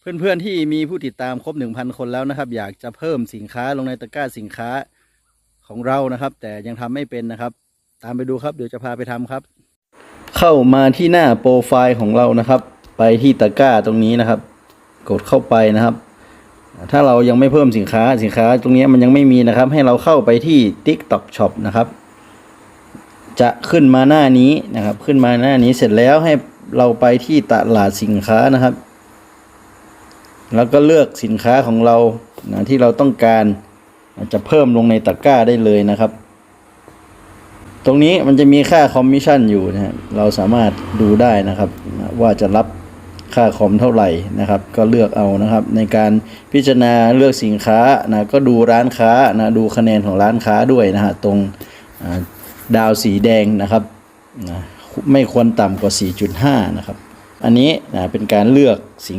เพื่อนๆที่มีผู้ติดตามครบ 1,000 คนแล้วนะครับ อยากจะเพิ่มสินค้าลงในตะกร้าสินค้าของเรานะครับ แต่ยังทำไม่เป็นนะครับ ตามไปดูครับเดี๋ยวจะพาไปทำครับ เข้ามาที่หน้าโปรไฟล์ของเรานะครับ ไปที่ตะกร้าตรงนี้นะครับ กดเข้าไปนะครับ ถ้าเรายังไม่เพิ่มสินค้าสินค้าตรงนี้มันยังไม่มีนะครับ ให้เราเข้าไปที่ TikTok Shop นะครับ จะขึ้นมาหน้านี้นะครับ ขึ้นมาหน้านี้เสร็จแล้วให้เราไปที่ตลาดสินค้านะครับ แล้วก็เลือกสินค้าของเรานะที่เราต้องการจะเพิ่มลงในตะกร้าได้เลยนะครับ ตรงนี้มันจะมีค่าคอมมิชชั่นอยู่นะเราสามารถดูได้นะครับว่าจะรับค่าคอมเท่าไหร่นะครับ ก็เลือกเอานะครับ ในการพิจารณาเลือกสินค้านะก็ดูร้านค้านะดูคะแนนของร้านค้าด้วยนะฮะตรงดาวสีแดงนะครับนะไม่ควรต่ำกว่า 4.5 นะครับ อันนี้นะเป็นการเลือกสิน